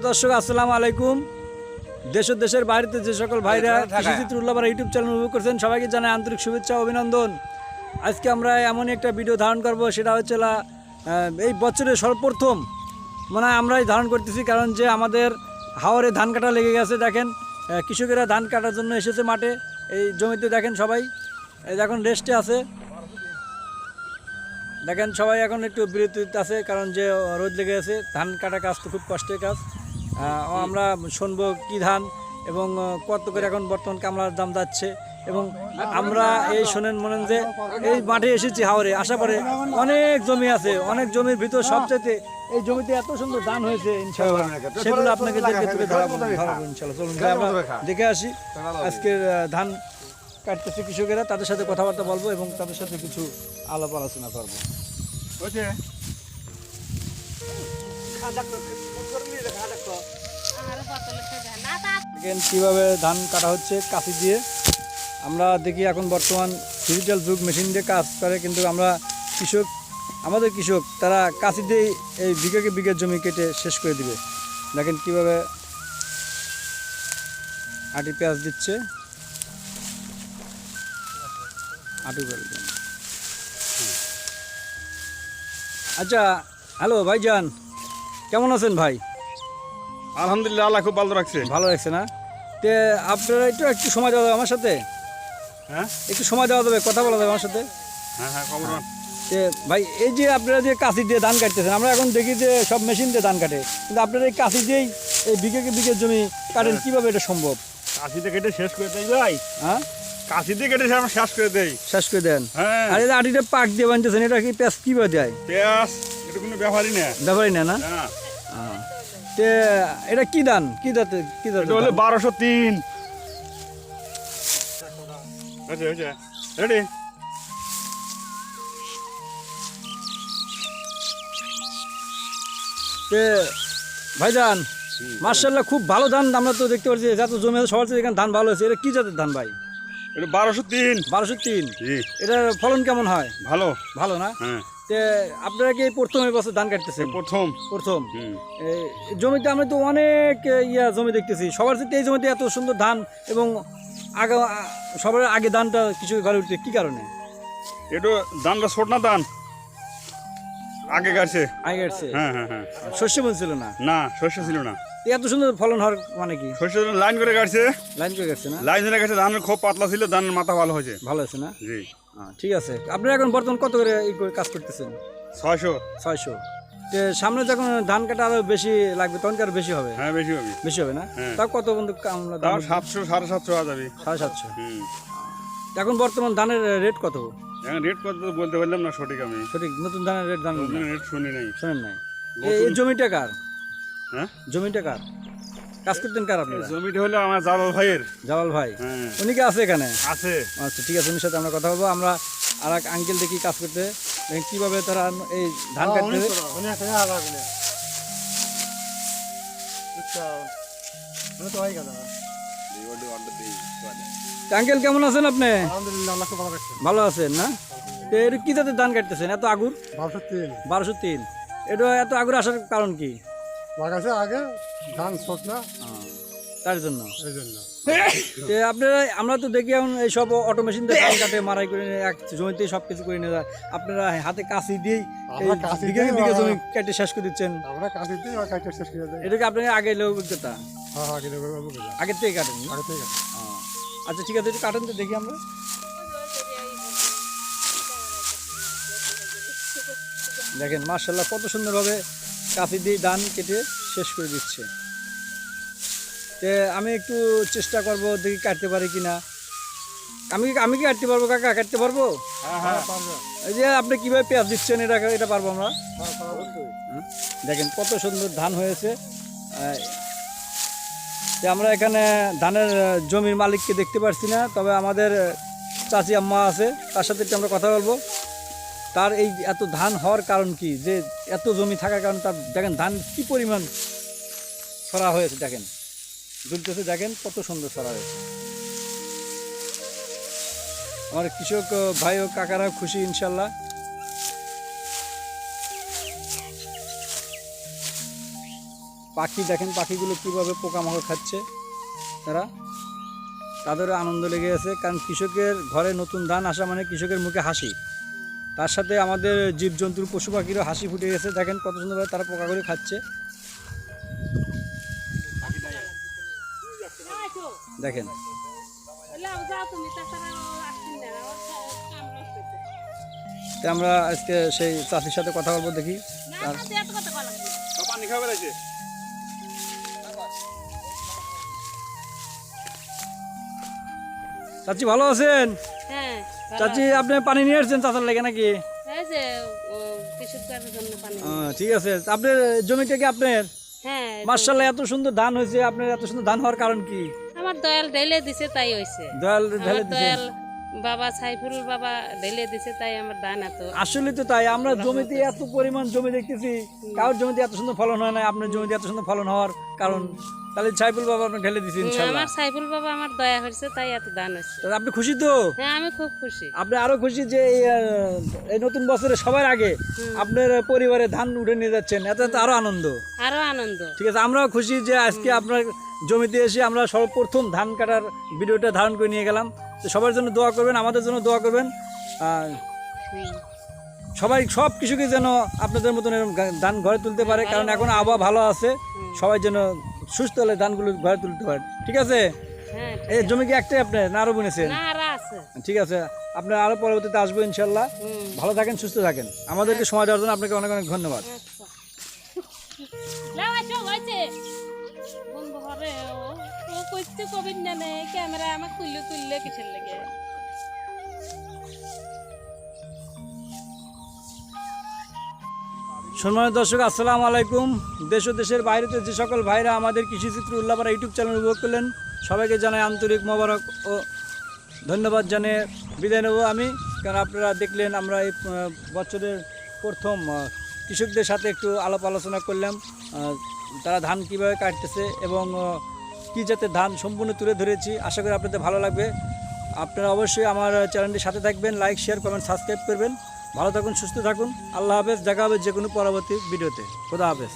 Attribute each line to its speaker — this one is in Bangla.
Speaker 1: দর্শক আসসালামু আলাইকুম। দেশ ও দেশের বাইরেতে যে সকল ভাইরা কৃষিচিত্র ইউটিউব চ্যানেল উপভোগ করছেন সবাইকে জানাই আন্তরিক শুভেচ্ছা অভিনন্দন। আজকে আমরা এমন একটা ভিডিও ধারণ করব সেটা হচ্ছে এই বছরের সর্বপ্রথম মানে আমরাই ধারণ করতেছি কারণ যে আমাদের হাওরে ধান কাটা লেগে গেছে দেখেন কৃষকেরা ধান কাটার জন্য এসেছে মাঠে এই জমিতে দেখেন সবাই এই এখন রেস্টে আছে। দেখেন সবাই এখন একটু বিরতিতে আছে কারণ যে রোদ লেগে আছে ধান কাটা কাজ তো খুব কষ্টের কাজ। আমরা শুনব কি ধান এবং কত করে এখন বর্তমান কামলার দাম যাচ্ছে। এবং আমরা এই শোনেন মনেন যে এই মাঠে এসেছি হাওড়ে আশা করে অনেক জমি আছে অনেক জমির ভিতর সবচেয়ে এই জমিতে এত সুন্দর ধান হয়েছে সেগুলো আপনাকে দেখে তুলে ধরাবো চলুন আমরা দেখে আসি। আজকের ধান কাটতেছে কৃষকেরা তাদের সাথে কথাবার্তা বলব এবং তাদের সাথে কিছু আলাপ আলোচনা করব। কীভাবে ধান কাটা হচ্ছে, কাশি দিয়ে। আমরা দেখি এখন বর্তমান ডিজিটাল যুগ মেশিন দিয়ে কাজ করে, কিন্তু আমরা কৃষক, আমাদের কৃষক, তারা কাশি দিয়ে এই বিঘাকে বিঘের জমি কেটে শেষ করে দিবে। দেখেন কীভাবে আটি পেঁয়াজ দিচ্ছে। আটু আচ্ছা হ্যালো ভাইজান। কেমন আছেন ভাই?
Speaker 2: আলহামদুলিল্লাহ আল্লাহ খুব ভালো রাখছে।
Speaker 1: ভালো লাগছে না? তে আপনারা একটু একটু সময় দেওয়া যাবে আমার সাথে?
Speaker 2: হ্যাঁ?
Speaker 1: একটু সময় দেওয়া যাবে কথা বলা যাবে আমার সাথে?
Speaker 2: হ্যাঁ হ্যাঁ
Speaker 1: তে ভাই এই যে আপনারা যে কাশি দিয়ে ধান কাটতেছেন আমরা এখন দেখি যে সব মেশিন দিয়ে ধান কাটে। কিন্তু আপনারা এই কাশি দিয়েই এই বিঘেকে বিঘের জমি কাটেন কীভাবে এটা সম্ভব?
Speaker 2: কাশিতে কেটে শেষ করে দেয় ভাই।
Speaker 1: হ্যাঁ?
Speaker 2: কাশিতে কেটে শেষ করে দেয়
Speaker 1: শেষ করে দেন?
Speaker 2: হ্যাঁ।
Speaker 1: আর এই আটিটা পাক দিয়ে বানতেছেন এটা কি পেঁয়াজ কীভাবে দেয়?
Speaker 2: পেঁয়াজ এটা কোনো ব্যাপারই না।
Speaker 1: ব্যাপারই না না?
Speaker 2: হ্যাঁ।
Speaker 1: তে এটা কি দান? কি দাঁতে কি দাঁতে
Speaker 2: এটা হলো বারোশো তিন। আচ্ছা আচ্ছা রেডি
Speaker 1: ভাইজান মার্শাল্লাহ খুব ভালো ধান আমরা তো দেখতে পাচ্ছি যত জমি আছে সবার এখানে ধান ভালো হয়েছে। এটা কি জাতের ধান ভাই?
Speaker 2: এটা বারোশো তিন।
Speaker 1: বারোশো তিন। এটার ফলন কেমন হয়?
Speaker 2: ভালো।
Speaker 1: ভালো না?
Speaker 2: হ্যাঁ।
Speaker 1: তে আপনারা কি প্রথম এই বছর ধান কাটতেছেন?
Speaker 2: প্রথম।
Speaker 1: প্রথম। জমিতে আমরা তো অনেক ইয়া জমি দেখতেছি। সবার সাথে এই জমিতে এত সুন্দর ধান এবং আগে সবার আগে ধানটা কিছু ঘরে উঠছে কি কারণে?
Speaker 2: এটা দানটা ছোট না দান আগে গাছে
Speaker 1: আগে কাটছে?
Speaker 2: হ্যাঁ হ্যাঁ হ্যাঁ।
Speaker 1: শস্য বলছিল না?
Speaker 2: না শস্য ছিল না।
Speaker 1: এত সুন্দর ফলন হওয়ার মানে কি?
Speaker 2: শস্য লাইন করে গাছে
Speaker 1: লাইন করে গেছে না?
Speaker 2: লাইন ধরে গেছে ধানের খুব পাতলা ছিল ধানের মাথা ভালো হয়েছে।
Speaker 1: ভালো আছে না?
Speaker 2: জি।
Speaker 1: ঠিক আছে। আপনারা এখন বর্তমান কত করে কাজ করতেছেন?
Speaker 2: ছয়শো।
Speaker 1: ছয়শো। সামনে যখন ধান কাটা আরও বেশি লাগবে তখন আরও বেশি হবে?
Speaker 2: হ্যাঁ বেশি হবে।
Speaker 1: বেশি হবে না?
Speaker 2: হ্যাঁ।
Speaker 1: তাও কত বন্ধু দাম
Speaker 2: সাতশো সাড়ে সাতশো যাবে।
Speaker 1: সাড়ে সাতশো। এখন বর্তমান ধানের রেট কত?
Speaker 2: এখন রেট কত বলতে পারলাম না সঠিক আমি।
Speaker 1: সঠিক নতুন ধানের রেট জানেন না?
Speaker 2: রেট শুনি নাই।
Speaker 1: শোনেন নাই। এই- এই জমিটা কার?
Speaker 2: হ্যাঁ?
Speaker 1: জমিটা কার? কাজ করতেন কার আপনারা?
Speaker 2: জমিটা হলো আমার জালাল ভাইয়ের।
Speaker 1: জালাল ভাই।
Speaker 2: হ্যাঁ।
Speaker 1: উনি কি আছে এখানে?
Speaker 2: আছে।
Speaker 1: আচ্ছা ঠিক আছে উনির সাথে আমরা কথা বলব। আমরা আর এক আঙ্কেল দেখি কাজ করতে। দেখি কীভাবে তারা এই ধান কাটতে আঙ্কেল কেমন আছেন আপনি? ভালো আছেন না? এটা কি জাতের ধান কাটতেছেন? এত আগুর?
Speaker 3: বারোশো তিন
Speaker 1: বারোশো তিন এটা এত আগুর আসার কারণ কি?
Speaker 3: আগে ধান না
Speaker 1: তার জন্য?
Speaker 3: এই জন্য।
Speaker 1: আপনারা আমরা তো দেখি এখন এই সব অটোমেশন দিয়ে ধান কাটে মারাই করে এক জমিতেই সব কিছু করে নিয়ে যায়। আপনারা হাতে দিয়েই
Speaker 3: কাঁচি
Speaker 1: বিঘা
Speaker 3: দিয়েই
Speaker 1: বিঘা
Speaker 3: আমরা-
Speaker 1: জমি কেটে শেষ করে দিচ্ছেন।
Speaker 3: আমরা শেষ করে দেয়
Speaker 1: এটা কি আপনার আগে লোক অভিজ্ঞতা?
Speaker 3: হ্যাঁ হ্যাঁ করব
Speaker 1: আগের থেকে কাটেন?
Speaker 3: আগে থেকে।
Speaker 1: আচ্ছা ঠিক আছে একটু কাটেন তো দেখি আমরা। দেখেন মার্শাল্লাহ কত সুন্দরভাবে কাফি দিয়ে ধান কেটে শেষ করে দিচ্ছে। তে আমি একটু চেষ্টা করব দেখি কাটতে পারি কি না। আমি আমি কি কাটতে পারব কাকা? কাটতে পারব?
Speaker 2: হ্যাঁ হ্যাঁ
Speaker 1: এই যে আপনি কীভাবে পেঁয়াজ দিচ্ছেন এটা এটা পারব আমরা?
Speaker 3: হ্যাঁ?
Speaker 1: দেখেন কত সুন্দর ধান হয়েছে। আমরা এখানে ধানের জমির মালিককে দেখতে পারছি না তবে আমাদের চাচি আম্মা আছে তার সাথে একটু আমরা কথা বলব। তার এই এত ধান হওয়ার কারণ কি? যে এত জমি থাকার কারণে তার, দেখেন ধান কি পরিমাণ ছড়া হয়েছে, দেখেন। দুলতেছে, দেখেন কত সুন্দর ছড়া হয়েছে। আমার কৃষক ভাই ও কাকারা খুশি, ইনশাল্লাহ। পাখি, দেখেন পাখিগুলো কীভাবে পোকামাকড় খাচ্ছে তারা। তাদেরও আনন্দ লেগে আছে, কারণ কৃষকের ঘরে নতুন ধান আসা মানে কৃষকের মুখে হাসি। তার সাথে আমাদের জীবজন্তুর পশু পাখিরও হাসি ফুটে গেছে। দেখেন কত সুন্দরভাবে তারা পোকাগুলো খাচ্ছে। দেখেন। আমরা আজকে সেই চাষির সাথে কথা বলব, দেখি। চাচি ভালো আছেন? চাচি আপনি পানি নিয়ে আসছেন চাচার লেগে নাকি? ঠিক আছে। আপনার জমিটা কি আপনার?
Speaker 4: হ্যাঁ
Speaker 1: মার্শাল্লাহ এত সুন্দর ধান হয়েছে। আপনার এত সুন্দর ধান হওয়ার কারণ কি?
Speaker 4: আমার দয়াল ঢেলে দিছে তাই হয়েছে
Speaker 1: দয়াল ঢেলে দিছে।
Speaker 4: দয়াল বাবা বাবা ঢেলে দিছে তাই আমার ধান এত।
Speaker 1: আসলে তো তাই আমরা জমিতে এত পরিমাণ জমি দেখতেছি কারোর জমিতে এত সুন্দর ফলন হয় না আপনার জমিতে এত সুন্দর ফলন হওয়ার কারণ তাহলে সাইফুল বাবা আপনি ঢেলে দিচ্ছেন ইনশাল্লাহ।
Speaker 4: আমার সাইফুল বাবা আমার দয়া হয়েছে তাই এত ধান হয়েছে।
Speaker 1: তো আপনি খুশি তো?
Speaker 4: হ্যাঁ আমি খুব খুশি।
Speaker 1: আপনি আরও খুশি যে এই, নতুন বছরে সবার আগে আপনার পরিবারে ধান উঠে নিয়ে যাচ্ছেন এত আরও আনন্দ।
Speaker 4: আরও আনন্দ।
Speaker 1: ঠিক আছে আমরাও খুশি যে আজকে আপনার জমিতে এসে আমরা সর্বপ্রথম ধান কাটার ভিডিওটা ধারণ করে নিয়ে গেলাম। তো সবার জন্য দোয়া করবেন আমাদের জন্য দোয়া করবেন। সবাই সব কৃষকই যেন আপনাদের মতন এরকম ধান ঘরে তুলতে পারে কারণ এখন আবহাওয়া ভালো আছে। সবাই যেন সুস্থ হলে ধানগুলো ঘরে তুলতে পারে। ঠিক আছে?
Speaker 4: হ্যাঁ
Speaker 1: এই জমি কি একটাই আপনার? না আরও বুনেছেন? ঠিক আছে। আপনার আরও পরবর্তীতে আসব ইনশাল্লাহ। ভালো থাকেন সুস্থ থাকেন। আমাদেরকে সময় দেওয়ার জন্য আপনাকে অনেক অনেক ধন্যবাদ।
Speaker 4: ও কবির না নে ক্যামেরা আমার তুললে তুললে লাগে
Speaker 1: সম্মানিত দর্শক, আসসালামু আলাইকুম। দেশ ও দেশের বাইরেতে যে সকল ভাইরা আমাদের কৃষিচিত্র উল্লাপাড়া ইউটিউব চ্যানেল উপভোগ করলেন, সবাইকে জানাই আন্তরিক মোবারক ও ধন্যবাদ জানিয়ে বিদায় নেব আমি। কারণ আপনারা দেখলেন আমরা এই বছরের প্রথম কৃষকদের সাথে একটু আলাপ আলোচনা করলাম। তারা ধান কীভাবে কাটতেছে এবং কী যাতে ধান সম্পূর্ণ তুলে ধরেছি, আশা করি আপনাদের ভালো লাগবে। আপনারা অবশ্যই আমার চ্যানেলটির সাথে থাকবেন, লাইক, শেয়ার, কমেন্ট, সাবস্ক্রাইব করবেন। ভালো থাকুন, সুস্থ থাকুন। আল্লাহ হাফেজ, দেখা হবে যে কোনো পরবর্তী ভিডিওতে। খোদা হাফেজ।